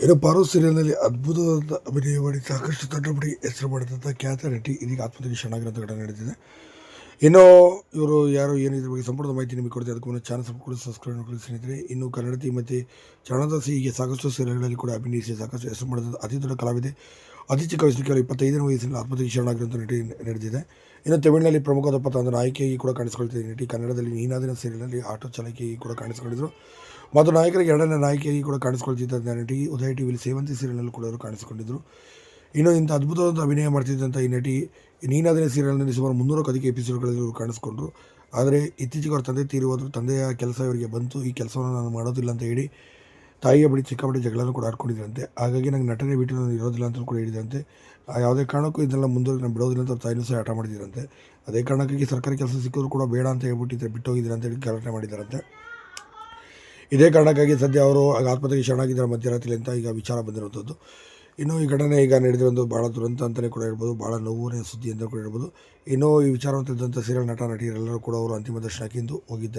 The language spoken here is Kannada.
ಇನ್ನು ಪಾರು ಸೀರಿಯಲ್ನಲ್ಲಿ ಅದ್ಭುತವಾದ ಅಭಿನಯ ಮಾಡಿ ಸಾಕಷ್ಟು ದೊಡ್ಡ ಹೆಸರು ಮಾಡಿದಂಥ ಖ್ಯಾತ ನಟಿ ಇದೀಗ ಆತ್ಮಹತ್ಯೆಗೆ ಶರಣಾಗಿರೋಂಥ ಘಟನೆ ನಡೆದಿದೆ. ಇನ್ನು ಇವರು ಯಾರು ಏನು ಇದ್ರ ಬಗ್ಗೆ ಸಂಪೂರ್ಣ ಮಾಹಿತಿ ನಿಮಗೆ ಕೊಡ್ತೀವಿ. ಅದಕ್ಕೂ ಮುನ್ನ ಚಾನಲ್ ಕೂಡ ಸಬ್ಸ್ಕ್ರೈಬ್ ಮಾಡಿ ಸ್ನೇಹಿತರೆ. ಇನ್ನು ಕನ್ನಡತಿ ಮತ್ತು ಚರಣದಾಸಿ ಹೀಗೆ ಸಾಕಷ್ಟು ಸೀರಿಯಲ್ಗಳಲ್ಲಿ ಕೂಡ ಅಭಿನಯಿಸಿ ಸಾಕಷ್ಟು ಹೆಸರು ಮಾಡಿದ ಅತಿ ದೊಡ್ಡ ಕಲಾವಿದೆ, ಅತಿ ಚಿಕ್ಕ ವಯಸ್ಸಿನ ಕೇವಲ ಇಪ್ಪತ್ತೈದನೇ ವಯಸ್ಸಿನಲ್ಲಿ ಆತ್ಮಹತ್ಯೆಗೆ ಶರಣಾಗಿರುವಂಥ ನಟಿ ನಡೆದಿದೆ. ಇನ್ನು ತಮಿಳಿನಲ್ಲಿ ಪ್ರಮುಖವಾದ ಪಾತ್ರ ಅಂದರೆ ನಾಯಕಿಯಾಗಿ ಕೂಡ ಕಾಣಿಸಿಕೊಳ್ತಿದೆ ನಟಿ ಕನ್ನಡದಲ್ಲಿ ನೀನಾದಿನ ಸೀರಿಯಲ್ನಲ್ಲಿ ಆಟೋ ಚಾಲಕಿಯಾಗಿ ಕೂಡ ಕಾಣಿಸಿಕೊಂಡಿದ್ರು. ಮತ್ತು ನಾಯಕರಿಗೆ ಎರಡನೇ ನಾಯಕಿಯಾಗಿ ಕೂಡ ಕಾಣಿಸ್ಕೊಳ್ತಿದ್ದಂಥ ನಟಿ ಉದಯ ಟಿವಿಲಿ ಸೇವಂತಿ ಸೀರಿಯಲ್ನಲ್ಲಿ ಕೂಡ ಅವರು ಕಾಣಿಸಿಕೊಂಡಿದ್ದರು ಇನ್ನು ಇಂಥ ಅದ್ಭುತವಾದ ಅಭಿನಯ ಮಾಡ್ತಿದ್ದಂಥ ಈ ನಟಿ ನೀನಾದಿನ ಸೀರಿಯಲ್ನಲ್ಲಿ ಸುಮಾರು ಮುನ್ನೂರಕ್ಕೂ ಅಧಿಕ ಎಪಿಸೋಡ್ಗಳಲ್ಲಿ ಇವರು ಕಾಣಿಸ್ಕೊಂಡ್ರು. ಆದರೆ ಇತ್ತೀಚೆಗೆ ಅವ್ರ ತಂದೆ ತೀರಿ ಹೋದರು. ತಂದೆಯ ಕೆಲಸ ಇವರಿಗೆ ಬಂತು. ಈ ಕೆಲಸವನ್ನು ನಾನು ಮಾಡೋದಿಲ್ಲ ಅಂತ ಹೇಳಿ ತಾಯಿಯ ಬಳಿ ಚಿಕ್ಕಪಟ್ಟಿ ಜಗಳನೂ ಕೂಡ ಆಡ್ಕೊಂಡಿದ್ರಂತೆ. ಹಾಗಾಗಿ ನಂಗೆ ನಟನೆ ಬಿಟ್ಟು ನಾನು ಇರೋದಿಲ್ಲ ಅಂತ ಕೂಡ ಹೇಳಿದಂತೆ ಯಾವುದೇ ಕಾರಣಕ್ಕೂ ಇದನ್ನೆಲ್ಲ ಮುಂದುವರೆದು ನಾನು ಬಿಡೋದಿಲ್ಲ ಅಂತ ಅವ್ರ ತಾಯಿನೂ ಸಹ ಆಟ ಮಾಡಿದಿರಂತೆ. ಅದೇ ಕಾರಣಕ್ಕಾಗಿ ಸರ್ಕಾರಿ ಕೆಲಸ ಸಿಕ್ಕಿದ್ರು ಕೂಡ ಬೇಡ ಅಂತ ಹೇಳ್ಬಿಟ್ಟಿದ್ರೆ ಬಿಟ್ಟು ಅಂತ ಹೇಳಿ ಗಲಾಟೆ ಮಾಡಿದ್ದಾರಂತೆ. ಇದೇ ಕಾರಣಕ್ಕಾಗಿ ಸದ್ಯ ಅವರು ಆತ್ಮಹತ್ಯೆಗೆ ಶರಣಾಗಿದ್ದಾರೆ ಮಧ್ಯರಾತ್ರಿ ಅಂತ ಈಗ ವಿಚಾರ ಬಂದಿರುವಂಥದ್ದು. ಇನ್ನು ಈ ಘಟನೆ ಈಗ ನಡೆದಿರೋದು ಭಾಳ ದುರಂತ ಅಂತಲೇ ಕೂಡ ಹೇಳ್ಬೋದು ಭಾಳ ನೋವುನೇ ಸುದ್ದಿ ಅಂತ ಕೂಡ ಹೇಳ್ಬೋದು. ಇನ್ನು ಈ ವಿಚಾರವನ್ನು ತಿಳಿದಂಥ ಸೀರಿಯಲ್ ನಟ, ನಟಿಯರೆಲ್ಲರೂ ಕೂಡ ಅವರು ಅಂತಿಮ ದರ್ಶನಕ್ಕೆ ಇಂದು ಹೋಗಿದ್ದಾರೆ.